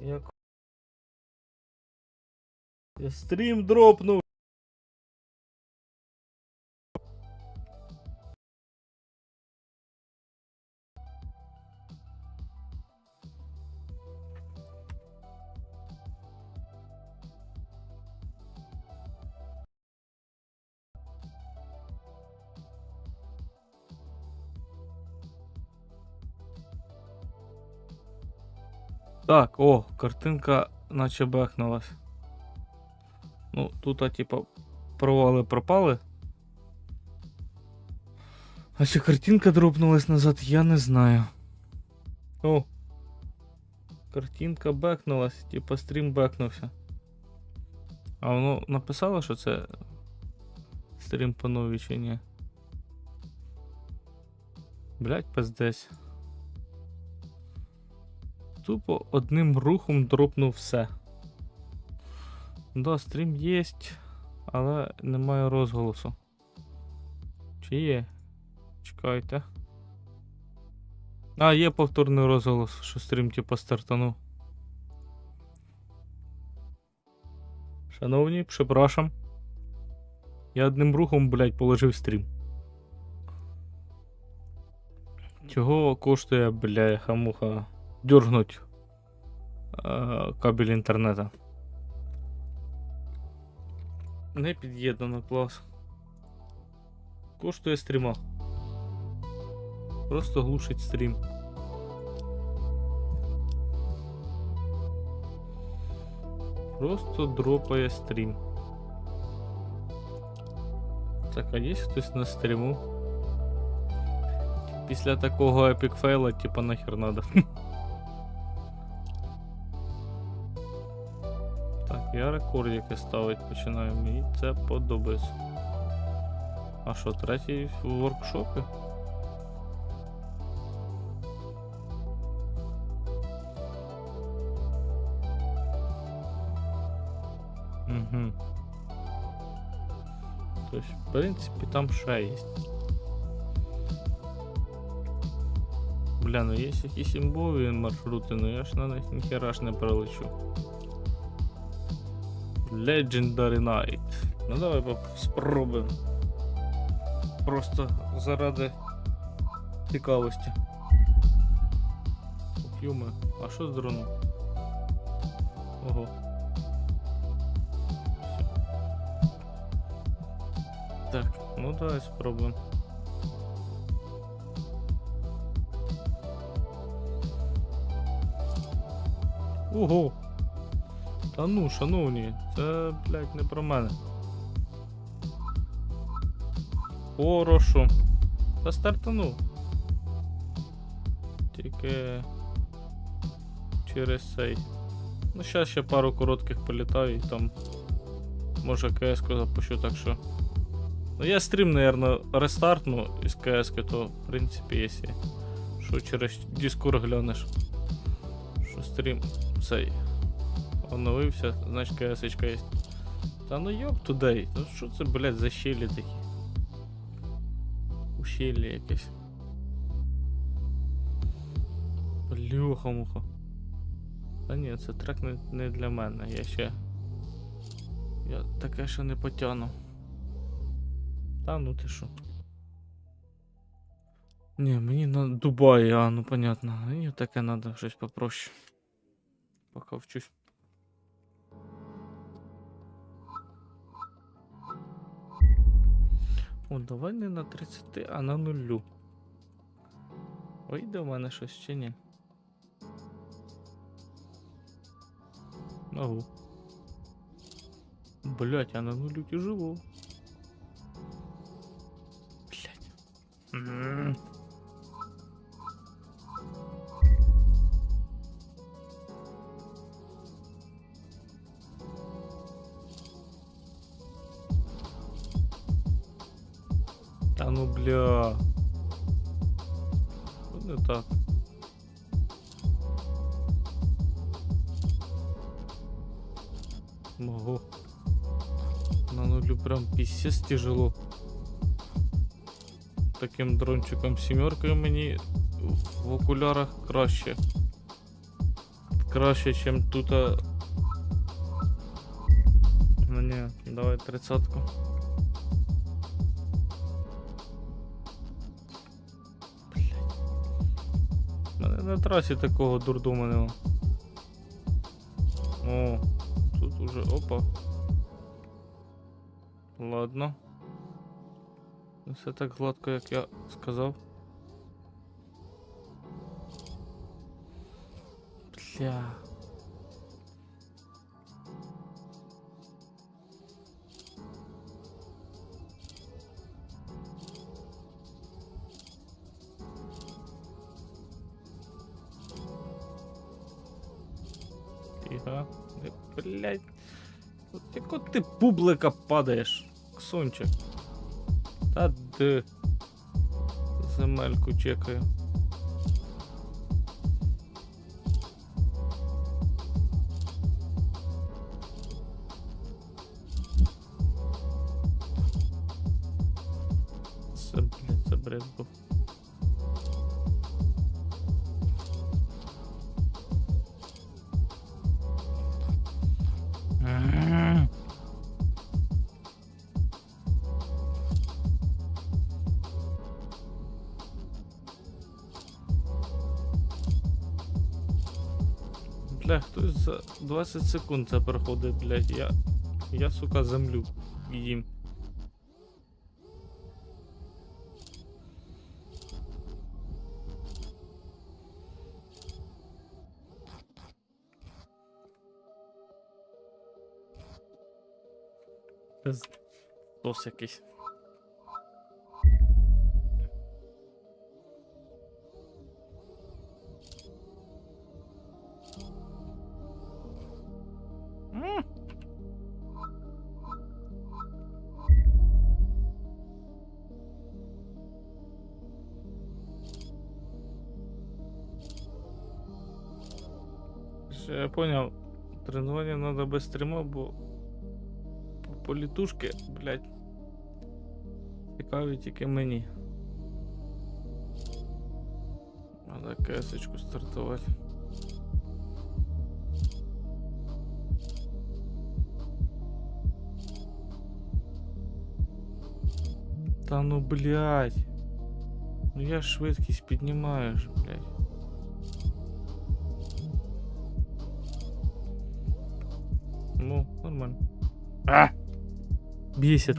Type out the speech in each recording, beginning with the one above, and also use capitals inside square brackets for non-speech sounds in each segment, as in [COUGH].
Як... Стрім дропнув. Так, о, картинка наче бехнулась. Ну, тут, а, типа, провали пропали. А чи картинка дропнулась назад, я не знаю. О. Картинка бекнулась, типа стрім бекнувся. А воно написало, що це стрім по новій чи ні? Блять, пиздесь. Тупо одним рухом дропнув все. Да, стрім єсть, але немає розголосу. Чи є? Чекайте. А, є повторний розголос, що стрім типа стартанув. Шановні, прzepraszam. Я одним рухом, блядь, положив стрім. Чого коштує, бляха муха, дюргнуть е, кабель інтернету? Не під'єднано клас. Коштує стріма. Просто глушить стрім. Просто дропає стрім. Так, а є хтось на стріму? Після такого епік фейла, типа нахер надо. [LAUGHS] Я рекордики ставити починаю. Мені це подобається. А що, третій в воркшопі? Угу. То есть, в принципе, там ще є. Бля, ну є якісь імбові маршрути, ну я ж на них ніхера ж не пролечу. Legendary Night. Ну давай спробуємо. Просто заради цікавості. Юме, а що з дроном? Ого. Так, ну давай спробуємо. Ого! Та ну, шановні, це, блядь, не про мене. Хорошо. Та стартану. Тільки через цей. Ну, зараз ще пару коротких політаю і там. Може КС запущу, так що. Ну я стрім, наверное, рестартну із КС, то в принципі, якщо. Що через Discord глянеш. Що стрім цей оновився, значить КС є. Та ну йоп тудей. Ну що це, блядь, за щелі такі? Ущелі якесь. Блюха муха. Та ні, це трек не, не для мене. Я ще. Я таке ще не потягну. Та ну ти що. Ні, мені на Дубай, а ну понятно. Мені таке надо щось попроще. Поки вчусь. О, давай не на 30, а на нулю. Вийде в мене щось чи ні? Ого. Блять, а на нулю тяжело. Блять. Писец тяжело. Таким дрончиком сімеркою мені в окулярах краще. краще, ніж тут. Ну ні, давай тридцатку. Мене на трасі такого дурдома нема. О, тут уже опа. Ладно. Все так гладко, як я сказав. Бля. Е, Блять. Яко ти публика падаєш, Ксончик. Та де. Земельку чекаю. Бля, хтось за 20 секунд це проходить, блядь. Я. Я, сука, землю їм. Пиздос якийсь. Ще Я понял. Тренування надо без стрима, бо по- політушки, блядь. Цікаві тільки мені. Надо кесочку стартувати. Та ну блядь. Ну я ж швидкість піднімаю ж, блядь. А! Бесит.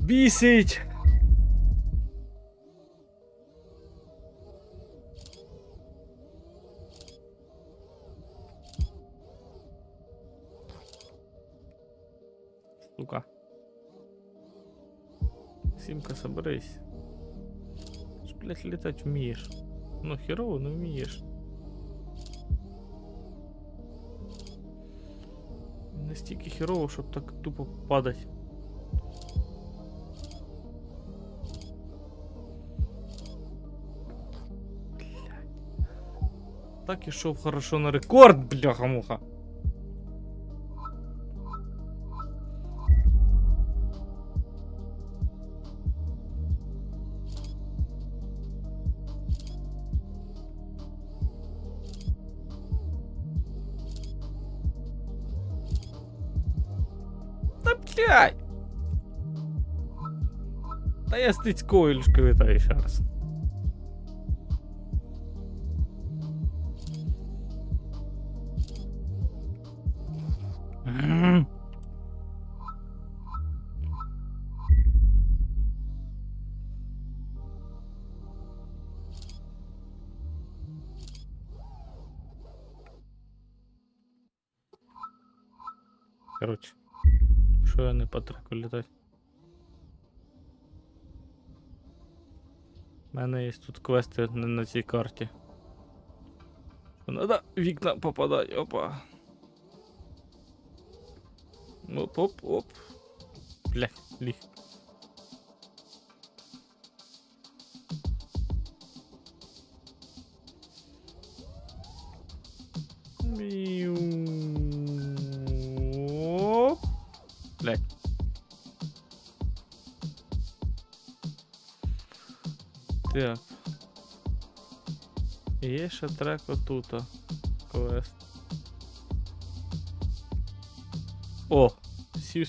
Бесить! Сука. Симка, соберись. Ж, блядь, летать вмієш. Ну, херово, но вмієш. Настільки херово, щоб так тупо падать. Так ішов хорошо на рекорд, бляха-муха. Та я стицькою лишки вітаю ще раз. Короче, що я не по треку літати? Мене є тут квести не на цій карті. Надо вікна попадати, опа. Оп, оп, оп. Блять, ліг. Оп. Так. Є ще трек отута. квест. О! Сів.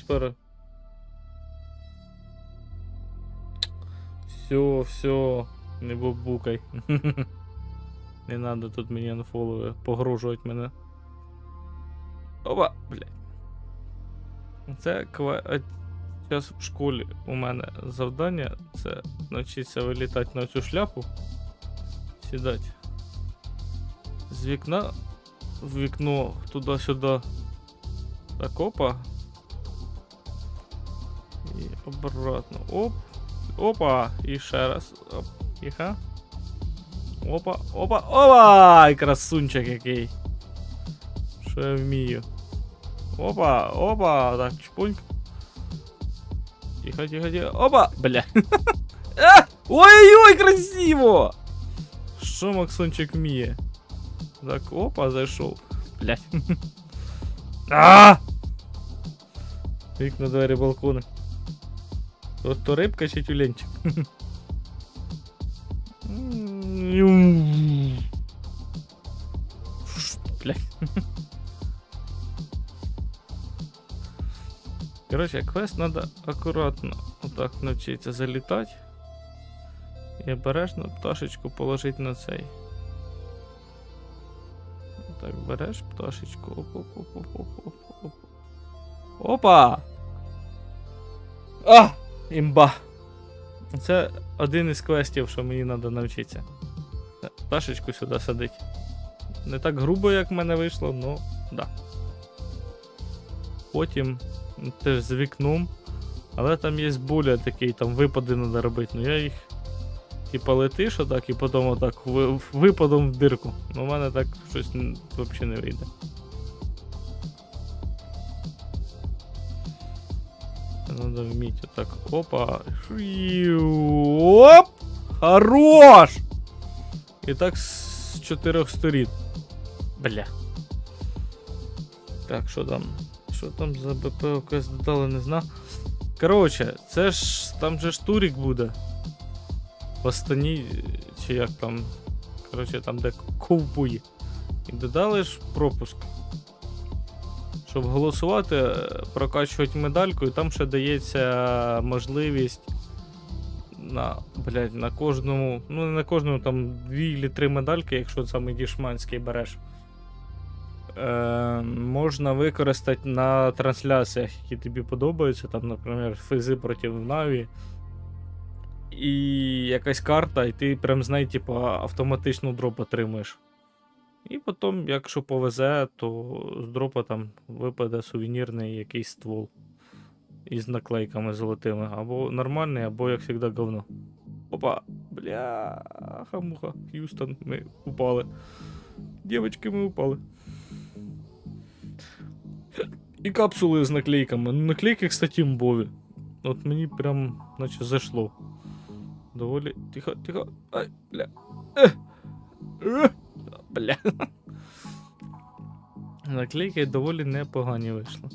Все, все, не бубукай. [LAUGHS] Не надо тут мені анфолови погрожувати мене. Опа, блядь. Це кве... Зараз в школі у мене завдання це навчитися вилітати на цю шляпу. Сідати. З вікна в вікно туди-сюди. Так, опа. І обратно. Оп. Опа! І ще раз. Оп. Тихо. Опа, опа, опа! Ай, красунчик який. Що я вмію. Опа, опа, так, чпуньк. Тихо, тихо, тихо. Опа! Бля. [LAUGHS] А! Ой-ой-ой, красиво! Що Максончик вміє? Так, опа, зайшов. Блять. [LAUGHS] А! Вікна, двері, балкони. То, то рибка чи тюленчик? Блять. Короче, квест надо акуратно отак навчитися залітати. І обережно пташечку положити на цей. Так, береш пташечку. Оп, оп, оп, оп, оп. Опа! А! Імба! Це один із квестів, що мені треба навчитися. Пташечку сюди садить. Не так грубо, як в мене вийшло, ну да. Потім теж з вікном. Але там є буля такий, там випади треба робити. Ну я їх. Типа летиш отак і потім отак ви- випадом в дирку. Ну в мене так щось взагалі не вийде. Надо вміти отак. Опа. Оп! Хорош! І так з чотирьох сторін. Бля. Так, що там? Що там за БП якось додали, не знаю. Коротше, це ж там же ж турік буде. В Астані, чи як там. Коротше, там де ковбої. І додали ж пропуск. Щоб голосувати, е, прокачувати медальку, і там ще дається можливість на, блядь, на кожному, ну не на кожному, там дві чи три медальки, якщо саме дішманський береш. Е, можна використати на трансляціях, які тобі подобаються, там, наприклад, физи проти Наві. І якась карта, і ти прям з неї, типу, автоматично дроп отримуєш. І потім, якщо повезе, то з дропа там випаде сувенірний якийсь ствол із наклейками золотими. Або нормальний, або, як завжди, говно. Опа, бляха муха, Х'юстон, ми упали. Дівочки, ми упали. І капсули з наклейками. Ну, наклейки, кстати, мбові. От мені прям, наче зайшло. Доволі. Тихо, тихо. Ай, бля. Ех. Ех. Бля. Наклейки доволі непогані вийшли.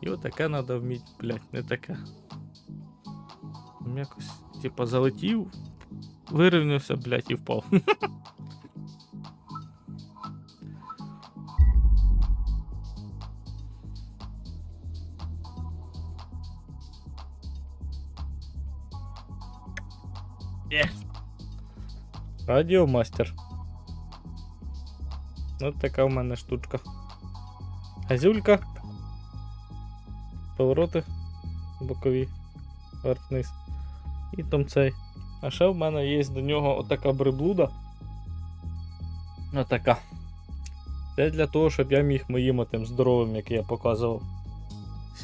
І отаке треба вміти, блядь, не таке. Якось, типа, залетів, вирівнявся, блядь, і впав. [LAUGHS] Радіомастер. Ось така в мене штучка. Газюлька. Повороти бокові. Вверх-вниз. І там цей. А ще в мене є до нього отака приблуда. Отака. Це для того, щоб я міг моїм отим здоровим, який я показував.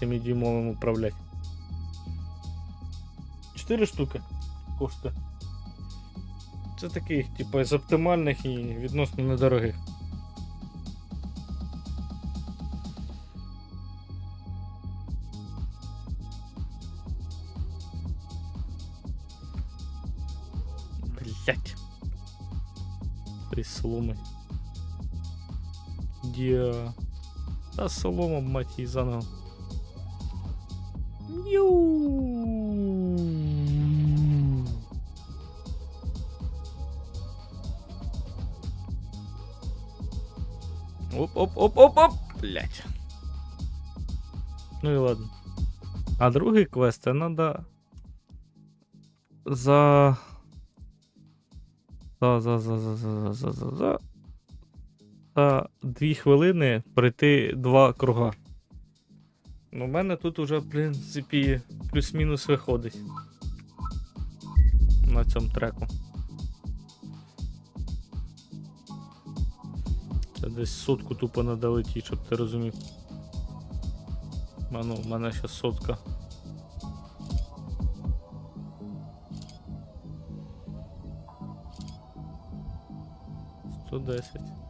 7-дюймовим управляти. 4 штуки коштує. Це таких, типу, з оптимальних і відносно недорогих. Блять. Той соломи. Діа. Та солома, мать її заново. Оп-оп-оп-оп-оп! Блять. Ну і ладно. А другий квест це надо за. За, за, за, за, за, за, за, за. За дві хвилини пройти два круга. Ну, у мене тут уже, в принципі, плюс-мінус виходить. На цьому треку. Десь сотку тупо надо ті, щоб ти розумів. А ну, в мене ще сотка. Сто десять.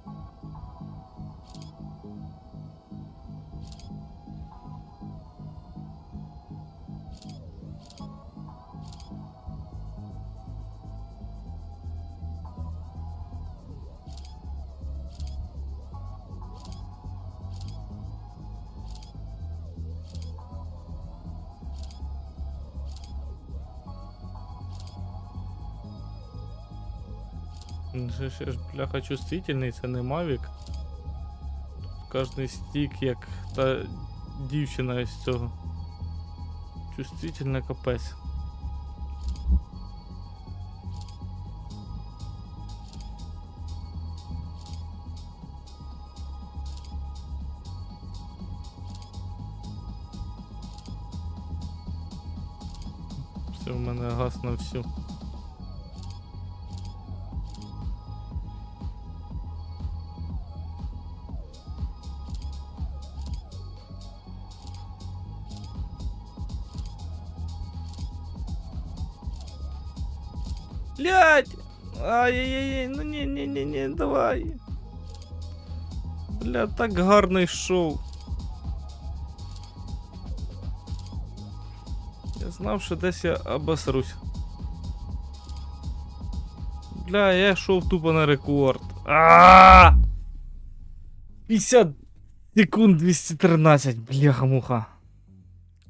Він же ще ж бляха чувствительний, це не Mavic. Кожний стік, як та дівчина із цього. Чувствительна капець. Все, у мене газ на всю. Блять! Ай-яй-яй, ну не, не, не, не, давай. Бля, так гарно йшов. Я знав, що десь я обосрусь. Бля, я йшов тупо на рекорд. А! 50 секунд 213, бляха-муха.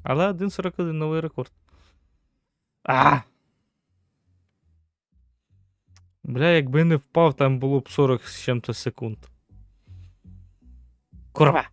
Але 1.41 новий рекорд. А! Бля, якби не впав, там було б 40 з чим-то секунд. Курва!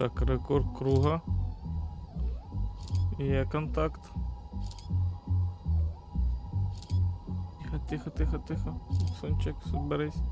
Так, рекорд круга. Є контакт. Тихо, тихо, тихо, тихо. Сончик, соберись.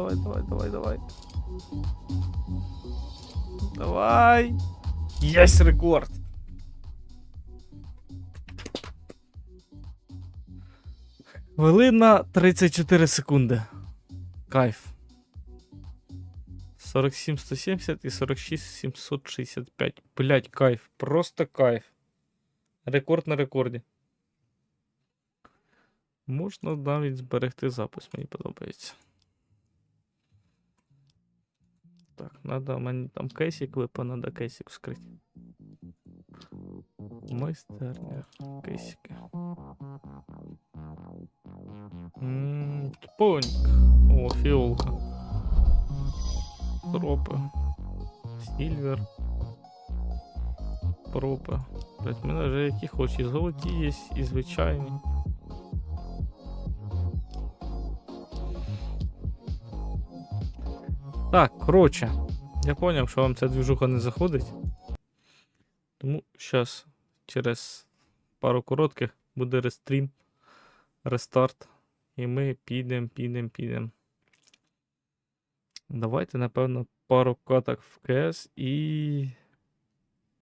Давай, давай, давай, давай, давай. Есть рекорд. Хвилина 34 секунди. Кайф. 47 170 і 46 765. Блять, кайф. Просто кайф. Рекорд на рекорді. Можна навіть зберегти запис, мені подобається. Так, надо мені там кейсик випа, надо кейсик вскрити. Майстерня. Кейсики. Ммм, тупоньк. О, фіолка. Тропи. Сільвер. Пропи. Блять, в мене вже які хоч і золоті є, і звичайні. Коротше, я зрозумів, що вам ця двіжуха не заходить. Тому зараз через пару коротких буде рестрім, рестарт. І ми підемо, підемо, підемо. Давайте, напевно, пару каток в КС і